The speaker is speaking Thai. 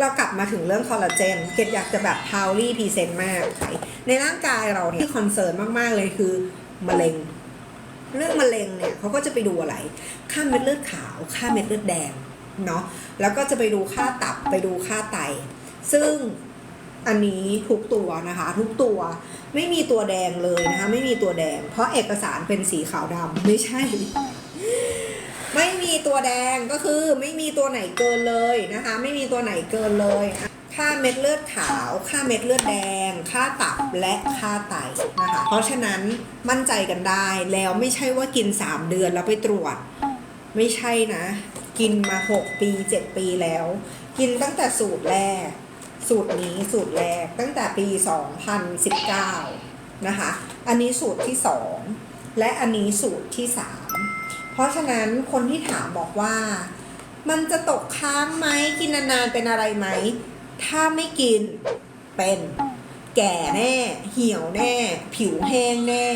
เรากลับมาถึงเรื่องคอลลาเจนเกดอยากจะแบบพาวลี่พรีเซนต์มากในร่างกายเราเนี่ยที่คอนเซิร์นมาก ๆ เลยคือมะเร็ง เรื่องมะเร็งเนี่ยเขาก็จะไปดูอะไร ค่าเม็ดเลือดขาว ค่าเม็ดเลือดแดงเนาะแล้วก็จะไปดูค่าตับไปดูค่าไต ซึ่งอันนี้ทุกตัวนะคะ ทุกตัวไม่มีตัวแดงเลยนะคะ ไม่มีตัวแดง เพราะเอกสารเป็นสีขาวดำไม่ใช่ ตัวแดงก็คือไม่มีตัวไหนเกินเลยนะคะ ไม่มีตัวไหนเกินเลย ค่าเม็ดเลือดขาว ค่าเม็ดเลือดแดง ค่าตับและค่าไตนะคะ เพราะฉะนั้นมั่นใจกันได้แล้วไม่ใช่ว่ากิน 3 เดือนแล้วไปตรวจ ไม่ใช่นะ กินมา 6 ปี 7 ปีแล้ว กินตั้งแต่สูตรแรก สูตรนี้สูตรแรกตั้งแต่ปี 2019 นะคะ อันนี้สูตรที่ 2 และอันนี้สูตรที่ 3 ราะฉะนั้นคนที่ถามบอกว่า มันจะตกค้างไหมกินนานๆเป็นอะไรไหม ถ้าไม่กินเป็น แก่แน่ เหี่ยวแน่ ผิวแห้งแน่